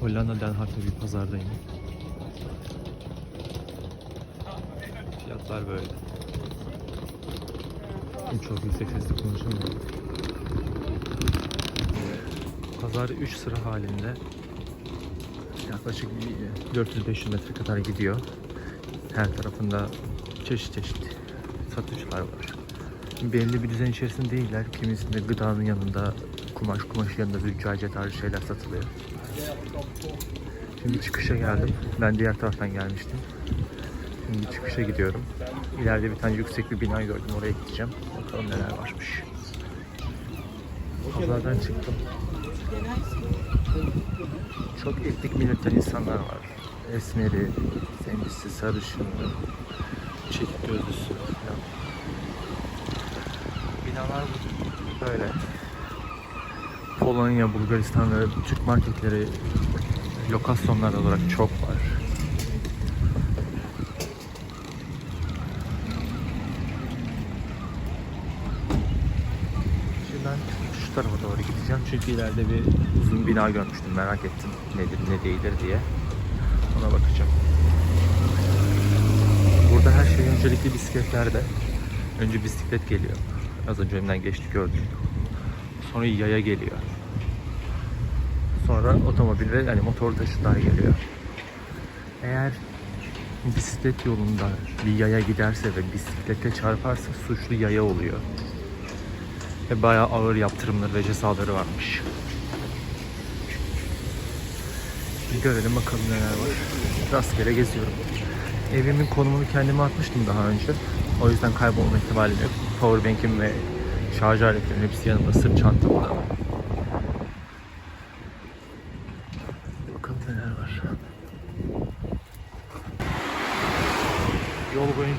Hollanda Den Haag'da bir pazardayım. Fiyatlar böyle. Çok yüksek sesle konuşamıyorum. Pazar 3 sıra halinde. Yaklaşık bir 400-500 metre kadar gidiyor. Her tarafında çeşit çeşit satıcılar var. Belli bir düzen içerisinde değiller. Kimisinde gıdanın yanında, kumaş kumaş yanında züccaciye tarzı şeyler satılıyor. Şimdi çıkışa geldim. Ben diğer taraftan gelmiştim. Şimdi çıkışa gidiyorum. İleride bir tane yüksek bir bina gördüm. Oraya gideceğim. Bakalım neler varmış. Pazardan çıktım. Çok etnik milletten insanlar var. Esmeri, zencisi, sarışını, çekik gözlüsü. Binalar böyle. Polonya, Bulgaristan ve Türk marketleri lokasyonlar olarak çok var. Şimdi ben şu tarafa doğru gideceğim çünkü ileride bir uzun bina görmüştüm merak ettim nedir ne değildir diye ona bakacağım. Burada her şey öncelikli bisikletlerde. Önce bisiklet geliyor. Az önce önümden geçti gördüm. Sonra yaya geliyor. Sonra otomobil ve yani motor taşıtlar geliyor. Eğer bisiklet yolunda bir yaya giderse ve bisiklete çarparsa suçlu yaya oluyor. Ve bayağı ağır yaptırımları ve cezaları varmış. Bir görelim bakalım neler var. Rastgele geziyorum. Evimin konumunu kendime atmıştım daha önce. O yüzden kaybolma ihtimalim yok. Powerbank'im ve şarj aletlerim hepsi yanımda, sırt çantamda. Bakalım neler var.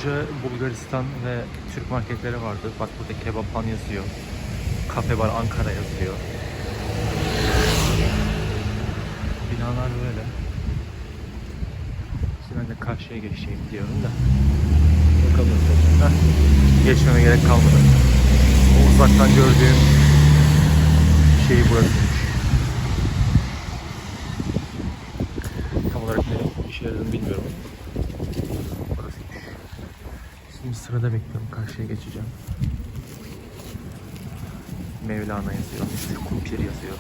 Boyunca Bulgaristan ve Türk marketleri vardı. Bak burada kebaphan yazıyor. Kafe var Ankara yazıyor. Binalar böyle. Şimdi ben de karşıya geçeyim diyorum da. Bakalım. Geçmeme gerek kalmadı. O uzaktan gördüğüm şey burasıymış. Tam olarak ne işe yaradığını bilmiyorum. Şimdi sırada bekliyorum. Karşıya geçeceğim. Mevlana yazıyor. İşte kumpir yazıyor.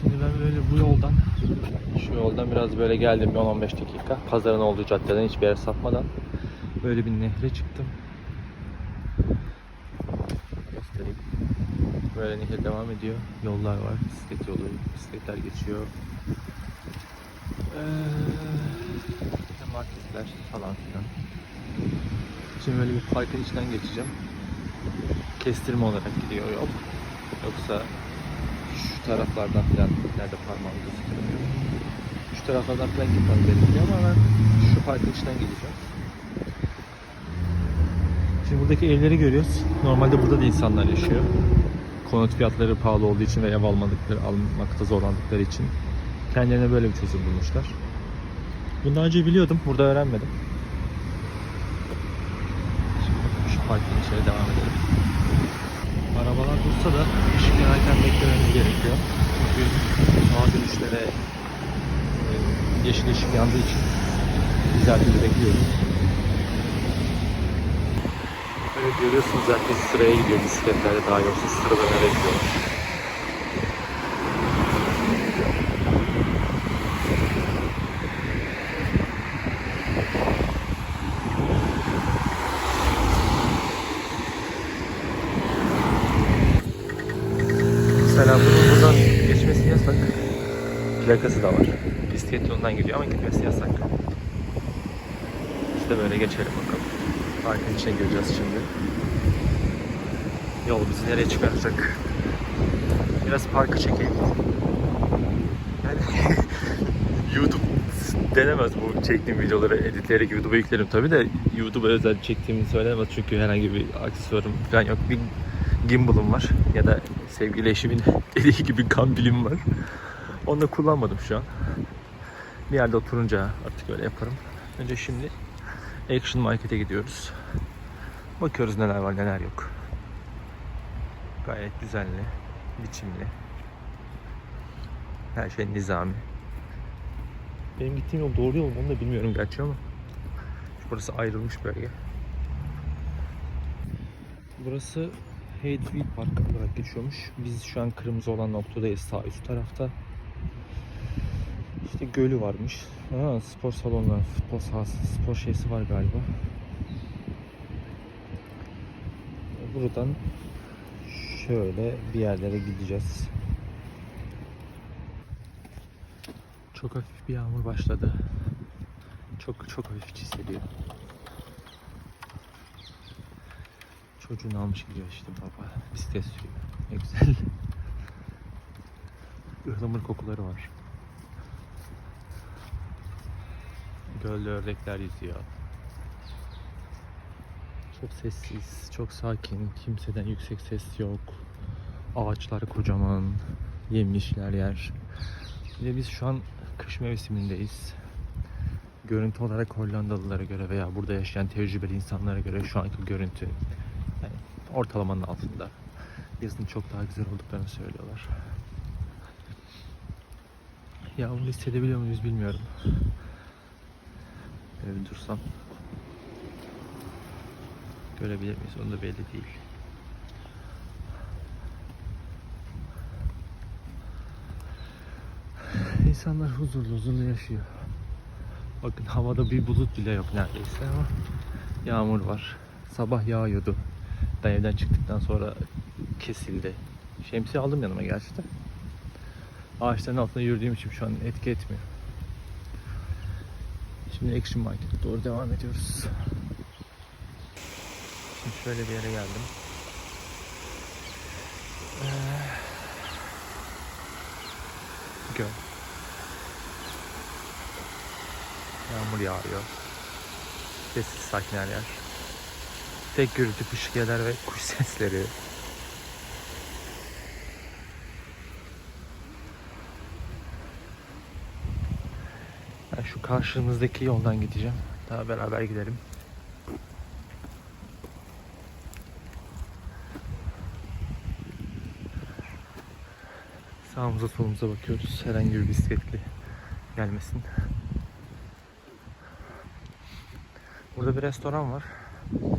Şimdi ben böyle bu yoldan şu yoldan biraz böyle geldim bir 10-15 dakika. Pazarın olduğu caddeden hiçbir yere sapmadan böyle bir nehre çıktım. Göstereyim. Böyle nehir devam ediyor. Yollar var. Bisiklet yolu. Bisikletler geçiyor. Ee, marketler falan filan. Şimdi böyle bir parkın içinden geçeceğim. Kestirme olarak gidiyor yol. Yoksa şu taraflardan falan nerede parmağım gözüküyor. Şu taraflardan falan gitmem gerekiyor ama ben şu parkın içinden gideceğim. Şimdi buradaki evleri görüyoruz. Normalde burada da insanlar yaşıyor. Konut fiyatları pahalı olduğu için ve ev almadıkları, almakta zorlandıkları için kendilerine böyle bir çözüm bulmuşlar. Bunu daha önce biliyordum. Burada öğrenmedim. Şimdi şu parkın içine devam edelim. Arabalar dursa da ışık yanarken beklememiz gerekiyor. Çünkü sağa dönüşlere e, yeşil ışık yandığı için düzeltmeyi bekliyoruz. Böyle görüyorsunuz herkes sıraya gidiyor bisikletlerde daha yoksa sıralarına bekliyorlar. Mesela bunun buradan geçmesi yasak. Plakası da var. Bisiklet yolundan gidiyor ama gitmesi yasak. İşte böyle geçelim bakalım. Parkın içine gireceğiz şimdi. Yol bizi nereye çıkaracak? Biraz parkı çekeyim. Yani YouTube denemez bu çektiğim videoları editleri YouTube'a yüklerim tabi de YouTube'a özel çektiğimi söylenemez çünkü herhangi bir aksesuarım falan yok. Bir gimbal'ım var ya da sevgili eşimin dediği gibi kambilim var. Onu da kullanmadım şu an. Bir yerde oturunca artık öyle yaparım. Önce şimdi Action Market'e gidiyoruz. Bakıyoruz neler var neler yok. Gayet düzenli, biçimli. Her şey nizami. Benim gittiğim yol doğru yol mu onu da bilmiyorum gerçi ama. Burası ayrılmış bölge. Burası Hadesville Park olarak geçiyormuş. Biz şu an kırmızı olan noktadayız sağ üst tarafta. İşte gölü varmış. Ha, spor salonları, futbol sahası, spor şeysi var galiba. Buradan şöyle bir yerlere gideceğiz. Çok hafif bir yağmur başladı. Çok çok hafif hissediyor. Çocuğunu almış gidiyor işte baba. Bisiklet sürüyor. Ne güzel. Ihlamur kokuları var. Gölde ördekler yüzüyor. Çok sessiz, çok sakin. Kimseden yüksek ses yok. Ağaçlar kocaman. Yemyeşil her yer. Bir de biz şu an kış mevsimindeyiz. Görüntü olarak Hollandalılara göre veya burada yaşayan tecrübeli insanlara göre şu anki görüntü yani ortalamanın altında. Yazın çok daha güzel olduklarını söylüyorlar. Yağmur hissedebiliyor muyuz bilmiyorum. Böyle bir dursam. Görebilir miyiz? Onu da belli değil. İnsanlar huzurlu huzurlu yaşıyor. Bakın havada bir bulut bile yok neredeyse ama yağmur var. Sabah yağıyordu. Ben evden çıktıktan sonra kesildi. Şemsiye aldım yanıma gerçi de. Ağaçların altında yürüdüğüm için şu an etki etmiyor. Şimdi Action Market'e doğru devam ediyoruz. Şimdi şöyle bir yere geldim. Ee, göl. Yağmur yağıyor. Sessiz sakin her yer. Tek gürültü fışkıyeler ve kuş sesleri. Karşımızdaki yoldan gideceğim. Daha beraber gidelim. Sağımıza solumuza bakıyoruz. Herhangi bir bisikletli gelmesin. Burada bir restoran var.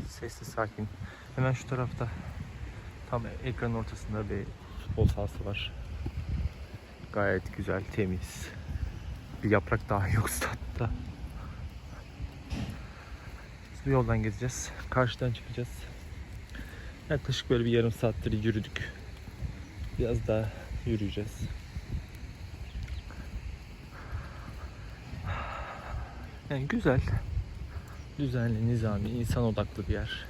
Sessiz sakin. Hemen şu tarafta tam ekranın ortasında bir futbol sahası var. Gayet güzel, temiz. Bir yaprak daha yok statta. Biz bu yoldan gideceğiz. Karşıdan çıkacağız. Yaklaşık böyle bir yarım saattir yürüdük. Biraz daha yürüyeceğiz. Yani güzel. Düzenli, nizami, insan odaklı bir yer.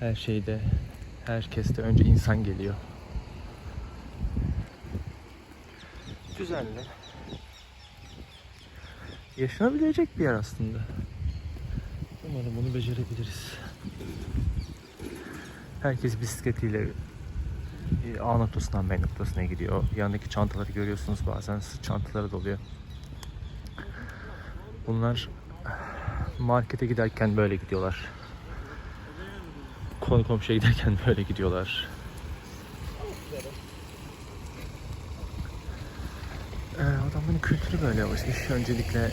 Her şeyde, herkeste önce insan geliyor. Düzenli. Yaşanabilecek bir yer aslında. Umarım bunu becerebiliriz. Herkes bisikletiyle e, A noktasından B noktasına gidiyor. Yanındaki çantaları görüyorsunuz bazen sırt çantaları doluyor. Bunlar markete giderken böyle gidiyorlar. Konu komşuya giderken böyle gidiyorlar. Adamların kültürü böyle işte öncelikle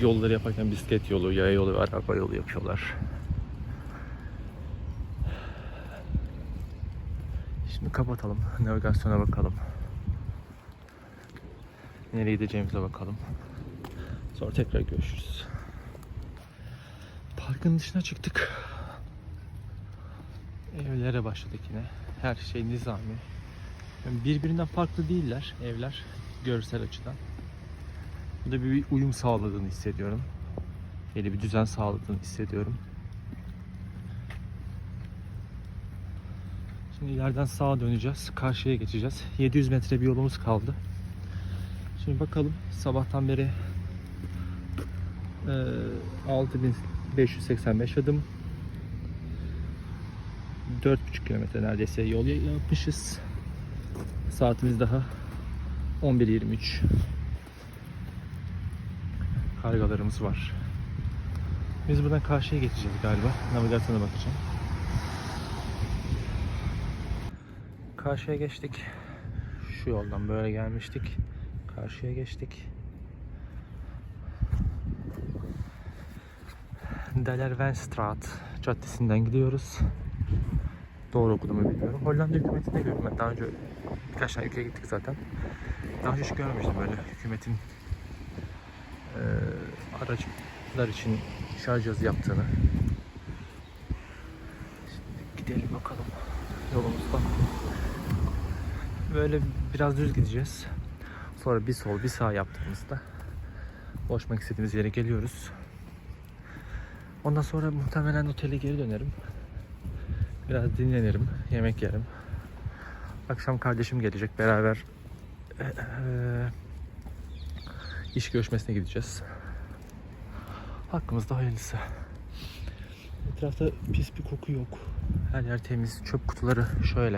yolları yaparken bisiklet yolu, yaya yolu ve araba yolu yapıyorlar. Şimdi kapatalım. Navigasyona bakalım. Nereye gideceğimize bakalım. Sonra tekrar görüşürüz. Parkın dışına çıktık. Evlere başladık yine. Her şey nizami. Yani birbirinden farklı değiller evler görsel açıdan. Burada bir uyum sağladığını hissediyorum. Yeni bir düzen sağladığını hissediyorum. Şimdi ileriden sağa döneceğiz. Karşıya geçeceğiz. 700 metre bir yolumuz kaldı. Şimdi bakalım sabahtan beri e, 6585 adım 4,5 kilometre neredeyse yol yapmışız. Saatimiz daha 11.23. Kargalarımız var. Biz buradan karşıya geçeceğiz galiba. Navigasyona bakacağım. Karşıya geçtik. Şu yoldan böyle gelmiştik. Karşıya geçtik. Delerwenstraat Caddesi'nden gidiyoruz. Doğru okudum mu bilmiyorum. Hollanda hükümetinde gördüm ben. Daha önce birkaç tane ülkeye gittik zaten. Daha önce hiç görmemiştim böyle hükümetin araçlar için şarj cihazı yaptığını. Şimdi gidelim bakalım yolumuzda. Böyle biraz düz gideceğiz. Sonra bir sol bir sağ yaptığımızda ulaşmak istediğimiz yere geliyoruz. Ondan sonra muhtemelen otele geri dönerim. Biraz dinlenirim, yemek yerim. Akşam kardeşim gelecek beraber eee, iş görüşmesine gideceğiz. Hakkımızda hayırlısı. Etrafta pis bir koku yok. Her yer temiz. Çöp kutuları şöyle.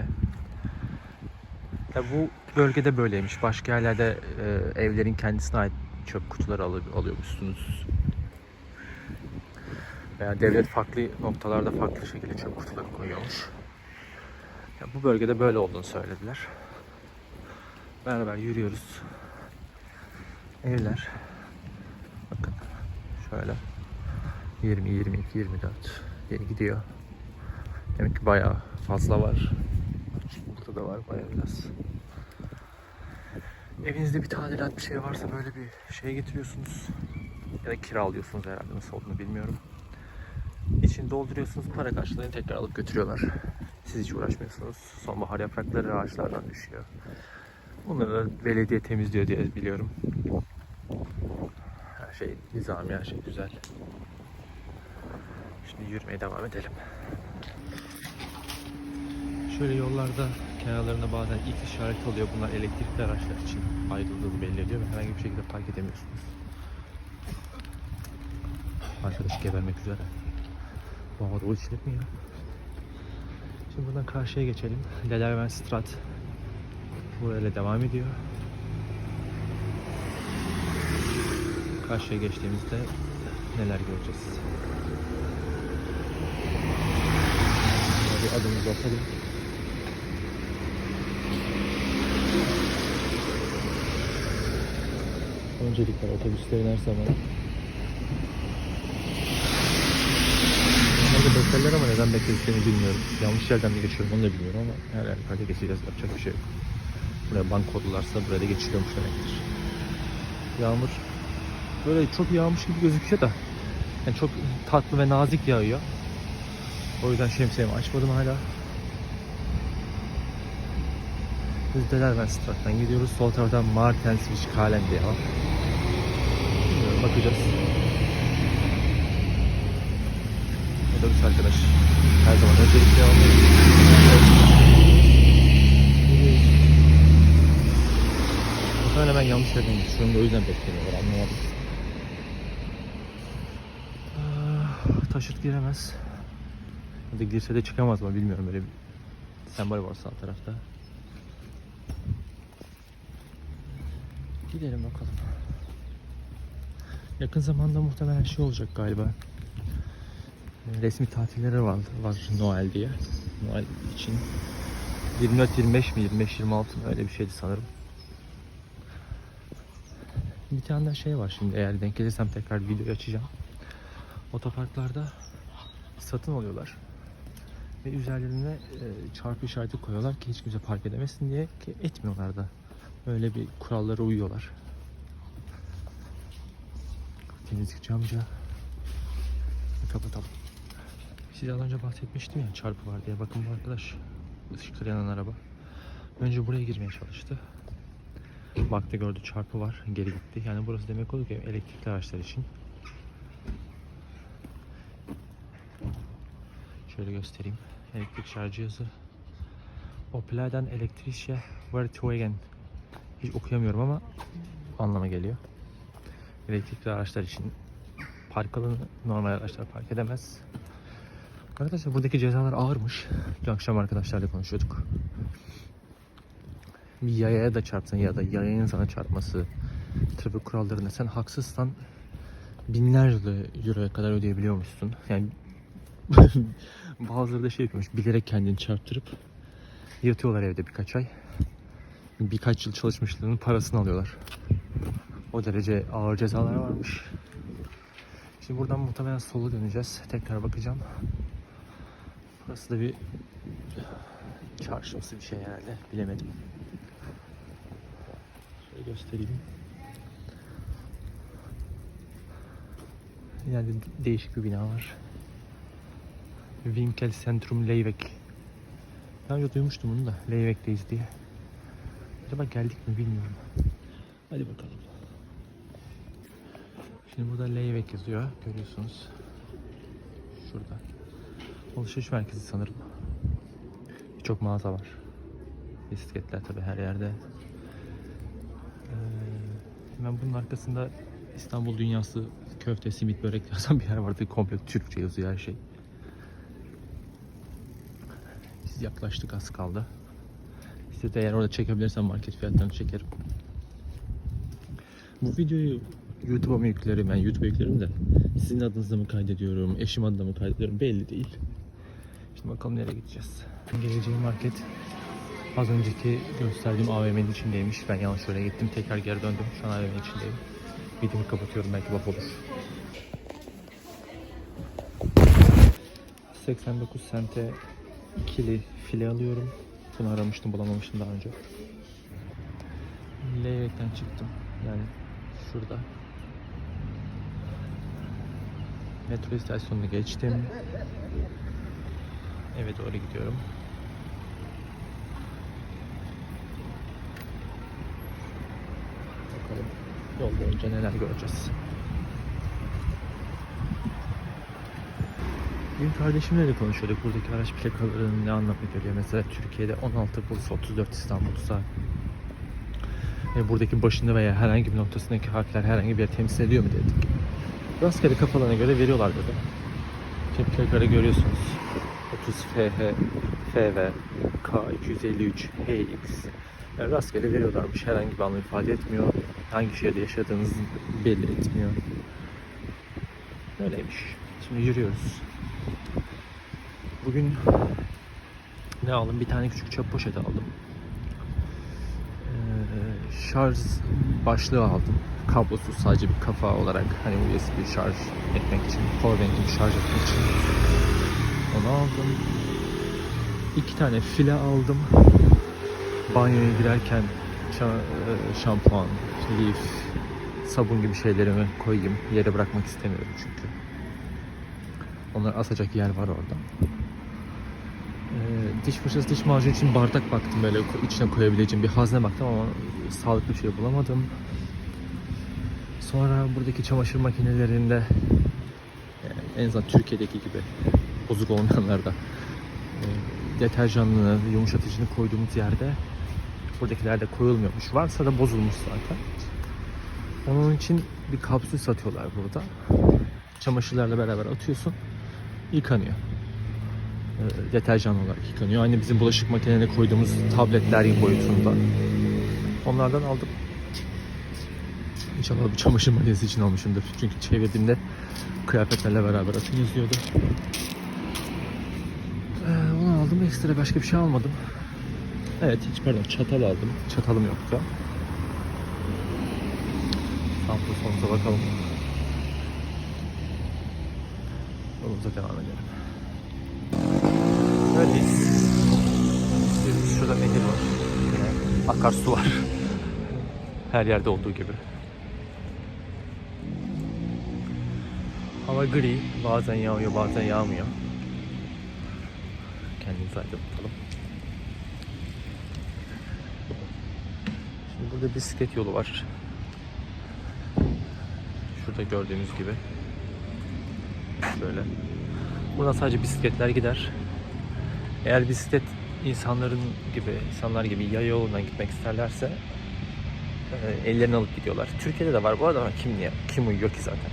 Ya bu bölgede böyleymiş. Başka yerlerde e, evlerin kendisine ait çöp kutuları alı- alıyormuşsunuz. Veya devlet farklı noktalarda farklı şekilde çöp kutuları koyuyormuş. Ya bu bölgede böyle olduğunu söylediler. Beraber yürüyoruz. Evler. Şöyle 20, 22, 24 diye gidiyor. Demek ki bayağı fazla var. Burada da var bayağı biraz. Evinizde bir tadilat bir şey varsa böyle bir şey getiriyorsunuz. Ya da kiralıyorsunuz herhalde nasıl olduğunu bilmiyorum. İçini dolduruyorsunuz para karşılığını tekrar alıp götürüyorlar. Siz hiç uğraşmıyorsunuz. Sonbahar yaprakları ağaçlardan düşüyor. Bunları belediye temizliyor diye biliyorum. Şey nizami, her şey güzel. Şimdi yürümeye devam edelim. Şöyle yollarda kenarlarında bazen X işareti oluyor. Bunlar elektrikli araçlar için ayrıldığını belli ediyor ve herhangi bir şekilde park edemiyorsunuz. Arkadaş gebermek üzere. Bu havada o içilir mi ya? Şimdi buradan karşıya geçelim. Delerwenstraat burayla devam ediyor. Karşıya geçtiğimizde neler göreceğiz? Bir adımımızı atalım. Öncelikler otobüslerin her zaman. Normalde beklerler ama neden beklediklerini bilmiyorum. Yanlış yerden de geçiyorum onu da bilmiyorum ama her halükarda geçeceğiz yapacak bir şey yok. Buraya bank kodularsa buraya da geçiliyormuş demektir. Yağmur böyle çok yağmış gibi gözüküyor da yani çok tatlı ve nazik yağıyor. O yüzden şemsiyemi açmadım hala. Hızdeler ben Strat'tan gidiyoruz. Sol taraftan Martenswich Kalen diye var. Bilmiyorum bakacağız. Otobüs arkadaş her zaman öncelikle almayı. Muhtemelen ben yanlış yerden da o yüzden beklemiyorlar anlamadım. Taşıt giremez. Ya da girse de çıkamaz mı bilmiyorum böyle bir sembol var sağ tarafta. Gidelim bakalım. Yakın zamanda muhtemelen şey olacak galiba. Resmi tatilleri var, var Noel diye. Noel için 24-25 mi 25-26 mı öyle bir şeydi sanırım. Bir tane daha şey var şimdi eğer denk gelirsem tekrar video açacağım. Otoparklarda satın alıyorlar. Ve üzerlerine e, çarpı işareti koyuyorlar ki hiç kimse park edemesin diye ki etmiyorlar da. Öyle bir kurallara uyuyorlar. Temizlikçi amca. Kapatalım. Size az önce bahsetmiştim ya çarpı var diye. Bakın bu arkadaş ışıkları yanan araba. Önce buraya girmeye çalıştı. Baktı gördü çarpı var. Geri gitti. Yani burası demek oluyor ki elektrikli araçlar için. Şöyle göstereyim. Elektrik şarj cihazı. Opel'den elektrische Wertwagen. Hiç okuyamıyorum ama anlama geliyor. Elektrikli araçlar için park alanı normal araçlar park edemez. Arkadaşlar buradaki cezalar ağırmış. Dün akşam arkadaşlarla konuşuyorduk. Bir yayaya da çarpsan ya da yayanın sana çarpması, trafik kurallarında sen haksızsan binlerce euroya kadar ödeyebiliyormuşsun. Yani bazıları da şey yapıyormuş bilerek kendini çarptırıp yatıyorlar evde birkaç ay. Birkaç yıl çalışmışlarının parasını alıyorlar. O derece ağır cezalar varmış. Şimdi buradan muhtemelen sola döneceğiz. Tekrar bakacağım. Burası da bir çarşımsı bir şey herhalde. Bilemedim. Şöyle göstereyim. İleride değişik bir bina var. Winkel Centrum Leivek. Daha önce duymuştum bunu da. Leivek'teyiz diye. Acaba geldik mi bilmiyorum. Hadi bakalım. Şimdi burada Leivek yazıyor. Görüyorsunuz. Şurada. Alışveriş merkezi sanırım. Birçok mağaza var. Bisikletler tabi her yerde. Ee, hemen bunun arkasında İstanbul Dünyası köfte, simit, börek yazan bir yer vardı. Komple Türkçe yazıyor her şey. Yaklaştık az kaldı. Size de eğer orada çekebilirsem market fiyatlarını çekerim. Bu videoyu YouTube'a mı yüklerim? Yani YouTube'a yüklerim de sizin adınızda mı kaydediyorum, eşim adına mı kaydediyorum belli değil. Şimdi bakalım nereye gideceğiz. Geleceğim market az önceki gösterdiğim AVM'nin içindeymiş. Ben yanlış yere gittim. Tekrar geri döndüm. Şu an AVM'nin içindeyim. Videomu kapatıyorum. Belki bak olur. 89 sente ikili file alıyorum. Bunu aramıştım bulamamıştım daha önce. Levrik'ten çıktım. Yani şurada. Metro istasyonunu geçtim. Eve doğru gidiyorum. Bakalım yol boyunca neler göreceğiz. Benim kardeşimle de konuşuyorduk buradaki araç plakalarının ne anlamı geliyor. Mesela Türkiye'de 16 Bursa, 34 İstanbul'sa ve buradaki başında veya herhangi bir noktasındaki harfler herhangi bir yer temsil ediyor mu dedik. Rastgele kafalarına göre veriyorlar dedi. Şimdi plakaları görüyorsunuz. 30 FH, FV, K 253, HX. Yani rastgele veriyorlarmış. Herhangi bir anlam ifade etmiyor. Hangi şehirde yaşadığınızı belli etmiyor. Öyleymiş. Şimdi yürüyoruz. Bugün ne aldım? Bir tane küçük çöp poşeti aldım. Ee, şarj başlığı aldım. Kablosuz sadece bir kafa olarak hani USB şarj etmek için, powerbank'imi şarj etmek için. Onu aldım. İki tane file aldım. Banyoya girerken e, şampuan, lif, sabun gibi şeylerimi koyayım. Yere bırakmak istemiyorum çünkü. Onları asacak yer var orada. Ee, diş fırçası, diş macunu için bardak baktım böyle içine koyabileceğim bir hazne baktım ama sağlıklı bir şey bulamadım. Sonra buradaki çamaşır makinelerinde en azından Türkiye'deki gibi bozuk olmayanlarda e, deterjanını, yumuşatıcını koyduğumuz yerde buradakilerde koyulmuyormuş. Varsa da bozulmuş zaten. Onun için bir kapsül satıyorlar burada. Çamaşırlarla beraber atıyorsun. Yıkanıyor. E, deterjan olarak yıkanıyor. Aynı bizim bulaşık makinelerine koyduğumuz tabletler boyutunda. Onlardan aldım. İnşallah bir çamaşır makinesi için almışımdır. Çünkü çevirdiğimde kıyafetlerle beraber atın yazıyordu. Ee, onu aldım. Ekstra başka bir şey almadım. Evet hiç pardon çatal aldım. Çatalım yoktu. Sample sonumuza bakalım. Yolumuza devam edelim. Öyleyiz. Bir- Şurada nehir var. Akarsu var. Her yerde olduğu gibi. Hava gri. Bazen yağıyor, bazen yağmıyor. Kendimizi aydınlatalım. Şimdi burada bisiklet yolu var. Şurada gördüğünüz gibi. Şöyle. Buradan sadece bisikletler gider. Eğer bisiklet insanların gibi, insanlar gibi yaya yolundan gitmek isterlerse e, ellerini alıp gidiyorlar. Türkiye'de de var bu arada ama kim niye? Kim uyuyor ki zaten?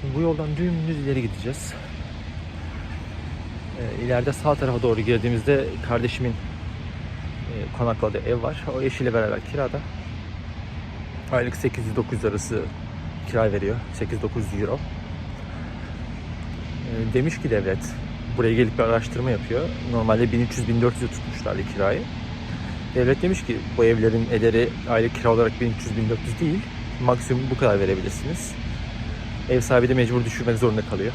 Şimdi bu yoldan dümdüz ileri gideceğiz. E, ileride sağ tarafa doğru girdiğimizde kardeşimin e, konakladığı ev var. O eşiyle beraber kirada. Aylık 800-900 arası kira veriyor. 8-900 euro. Demiş ki devlet buraya gelip bir araştırma yapıyor. Normalde 1300-1400 tutmuşlardı kirayı. Devlet demiş ki bu evlerin ederi aylık kira olarak 1300-1400 değil. Maksimum bu kadar verebilirsiniz. Ev sahibi de mecbur düşürmek zorunda kalıyor.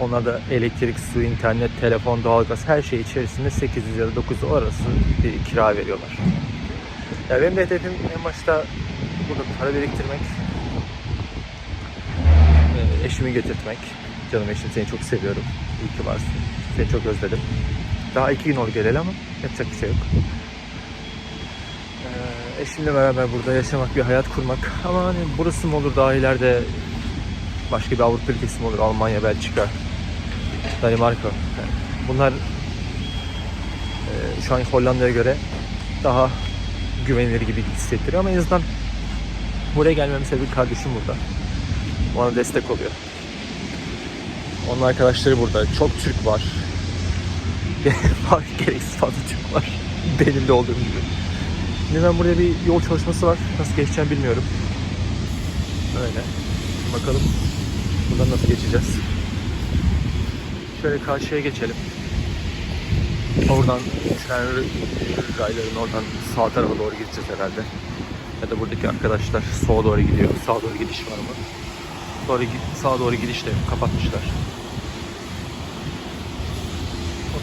Onlar da elektrik, su, internet, telefon, doğalgaz her şey içerisinde 800 ya da 900 arası bir kira veriyorlar. Ya benim de hedefim en başta burada para biriktirmek, eşimi getirtmek. Canım eşim seni çok seviyorum. İyi ki varsın. Seni çok özledim. Daha iki gün oldu geleli ama yapacak bir şey yok. Ee, eşimle beraber burada yaşamak, bir hayat kurmak. Ama hani burası mı olur daha ileride başka bir Avrupa ülkesi mi olur? Almanya, Belçika, Danimarka. Bunlar e, şu an Hollanda'ya göre daha güvenilir gibi hissettiriyor ama en azından buraya gelmemin sebebi kardeşim burada. Bana destek oluyor. Onun arkadaşları burada. Çok Türk var. gereksiz fazla Türk var. Benim de olduğum gibi. Şimdi ben burada bir yol çalışması var. Nasıl geçeceğim bilmiyorum. Öyle. Bakalım buradan nasıl geçeceğiz. Şöyle karşıya geçelim. Oradan tren rayların oradan sağ tarafa doğru gideceğiz herhalde. Ya da buradaki arkadaşlar sola doğru gidiyor. Sağa doğru gidiş var mı? Doğru, sağa doğru gidiş de kapatmışlar.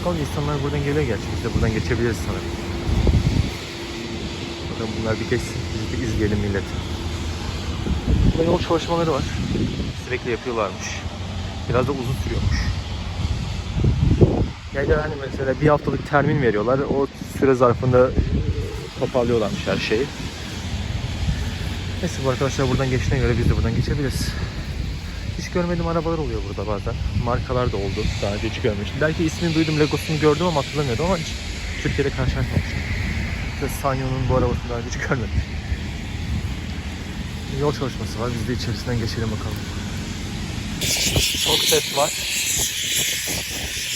Bakalım insanlar buradan geliyor gerçi. Biz de buradan geçebiliriz sanırım. Bakalım bunlar bir geçsin. Biz de izleyelim millet. Burada yol çalışmaları var. Sürekli yapıyorlarmış. Biraz da uzun sürüyormuş. Yani hani mesela bir haftalık termin veriyorlar. O süre zarfında e, toparlıyorlarmış her şeyi. Neyse bu arkadaşlar buradan geçtiğine göre biz de buradan geçebiliriz. Görmediğim arabalar oluyor burada bazen. Markalar da oldu. Daha önce hiç görmemiştim. Belki ismini duydum, logosunu gördüm ama hatırlamıyordum ama hiç Türkiye'de karşılaşmamıştım. İşte Sanyo'nun bu arabasını daha önce hiç görmedim. Yol çalışması var. Biz de içerisinden geçelim bakalım. Çok ses var.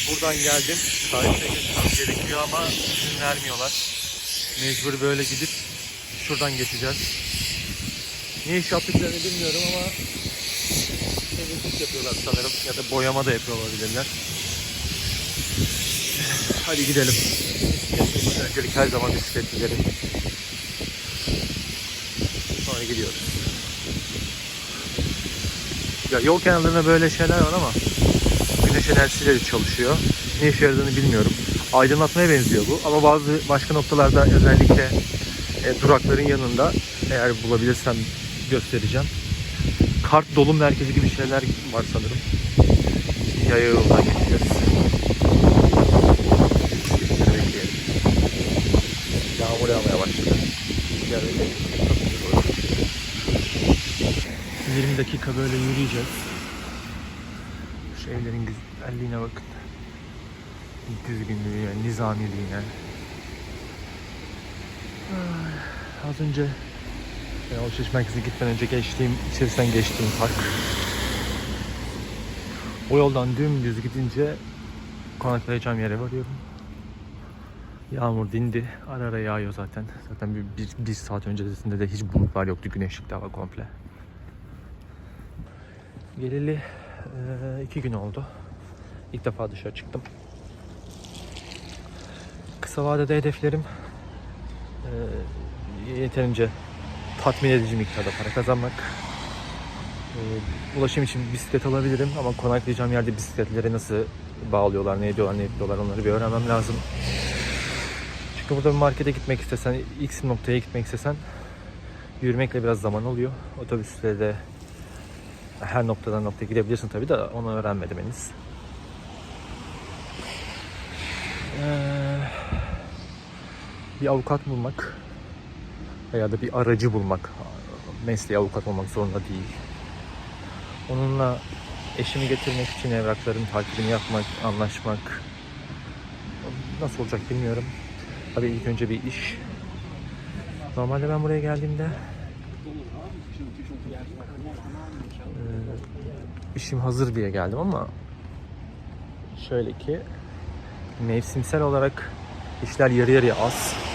Buradan geldim. Karşıya geçmem gerekiyor ama izin vermiyorlar. Mecbur böyle gidip şuradan geçeceğiz. Ne iş yaptıklarını bilmiyorum ama yapıyorlar sanırım ya da boyama da yapıyor olabilirler. Hadi gidelim. Öncelik her zaman bisiklet gidelim. Sonra gidiyoruz. Ya yol kenarlarında böyle şeyler var ama güneş enerjisiyle çalışıyor. Ne işe yaradığını bilmiyorum. Aydınlatmaya benziyor bu ama bazı başka noktalarda özellikle e, durakların yanında eğer bulabilirsem göstereceğim. Kart dolum merkezi gibi şeyler var sanırım. Yaya yoldan geçeceğiz. Yağmur yağmaya başladı. Yani 20 dakika böyle yürüyeceğiz. Şu evlerin güzelliğine bakın. Düzgünlüğüne, nizamiliğine. Ay, Az önce yani alışveriş merkezine gitmeden önce geçtiğim, içerisinden geçtiğim park. O yoldan dümdüz gidince konaklayacağım yere varıyorum. Yağmur dindi. Ara ara yağıyor zaten. Zaten bir, bir, bir saat öncesinde de hiç bulutlar yoktu. Güneşlik hava komple. Geleli eee, iki gün oldu. İlk defa dışarı çıktım. Kısa vadede hedeflerim eee, yeterince tatmin edici miktarda para kazanmak. Eee, ulaşım için bisiklet alabilirim ama konaklayacağım yerde bisikletlere nasıl bağlıyorlar, ne ediyorlar, ne ediyorlar onları bir öğrenmem lazım. Çünkü burada bir markete gitmek istesen, X noktaya gitmek istesen yürümekle biraz zaman oluyor. Otobüsle de her noktadan noktaya gidebilirsin tabii de onu öğrenmedim henüz. Ee, bir avukat bulmak veya da bir aracı bulmak. Mesleği avukat olmak zorunda değil. Onunla eşimi getirmek için evrakların takibini yapmak, anlaşmak. Nasıl olacak bilmiyorum. Tabii ilk önce bir iş. Normalde ben buraya geldiğimde işim hazır diye geldim ama şöyle ki mevsimsel olarak işler yarı yarıya az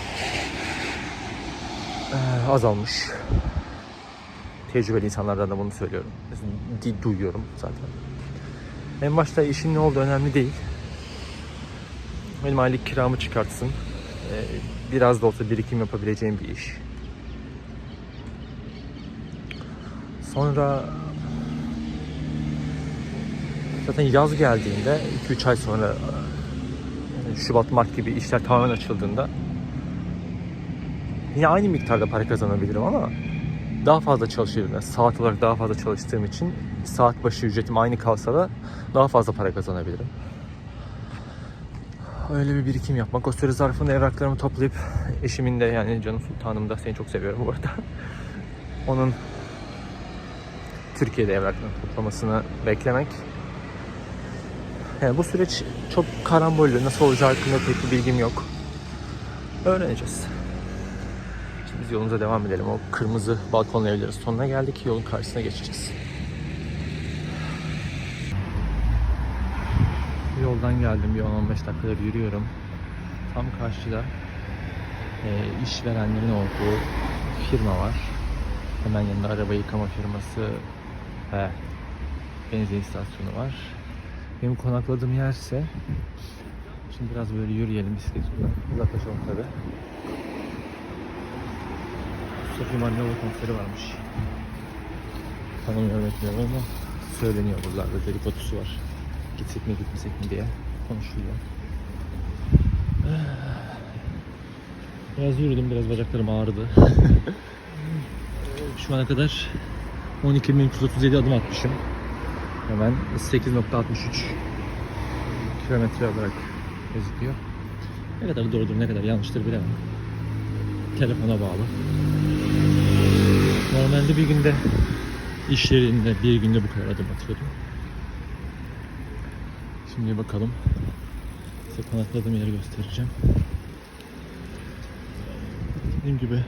azalmış. tecrübeli insanlardan da bunu söylüyorum. Duyuyorum zaten. En başta işin ne olduğu önemli değil. Benim aylık kiramı çıkartsın. Ee, biraz da olsa birikim yapabileceğim bir iş. Sonra zaten yaz geldiğinde 2-3 ay sonra yani Şubat Mart gibi işler tamamen açıldığında yine aynı miktarda para kazanabilirim ama daha fazla çalışıyorum. Yani saat olarak daha fazla çalıştığım için saat başı ücretim aynı kalsa da daha fazla para kazanabilirim. Öyle bir birikim yapmak. O süre zarfında evraklarımı toplayıp eşimin de yani canım sultanım da seni çok seviyorum bu arada. Onun Türkiye'de evraklarını toplamasını beklemek. Yani bu süreç çok karambollü. Nasıl olacağı hakkında pek bir bilgim yok. Öğreneceğiz. Biz yolumuza devam edelim. O kırmızı balkonlu evlerin sonuna geldik. Yolun karşısına geçeceğiz. Yoldan geldim. Bir 10-15 dakikadır yürüyorum. Tam karşıda e, işverenlerin olduğu firma var. Hemen yanında araba yıkama firması ve benzin istasyonu var. Benim konakladığım yerse şimdi biraz böyle yürüyelim bisikletle uzaklaşalım tabi. Sophie Manlova konseri varmış. Tanımıyorum etmiyorum ama söyleniyor buralarda dedikodusu var. Gitsek mi gitmesek mi diye konuşuluyor. Biraz yürüdüm biraz bacaklarım ağrıdı. Şu ana kadar 12.337 adım atmışım. Hemen 8.63 kilometre olarak gözüküyor. Ne kadar doğrudur ne kadar yanlıştır bilemem. Telefona bağlı. Normalde bir günde iş yerinde bir günde bu kadar adım atıyordum. Şimdi bakalım. Size konakladığım yeri göstereceğim. Dediğim gibi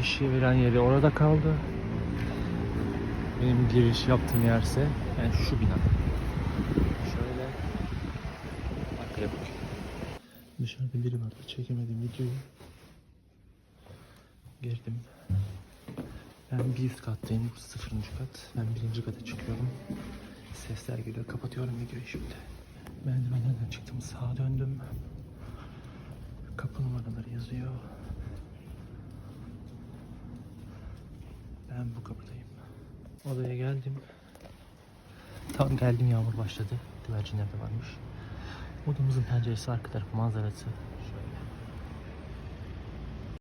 iş veren yeri orada kaldı. Benim giriş yaptığım yerse yani şu bina. Şöyle arkaya bakayım. Dışarıda biri vardı. Çekemedim videoyu. Girdim. Ben bir üst kattayım. Bu sıfırıncı kat. Ben birinci kata çıkıyorum. Sesler geliyor. Kapatıyorum videoyu şimdi. Merdivenlerden çıktım. Sağa döndüm. Kapı numaraları yazıyor. Ben bu kapıdayım. Odaya geldim. Tam geldim yağmur başladı. Güvercinler de varmış. Odamızın penceresi arka tarafı manzarası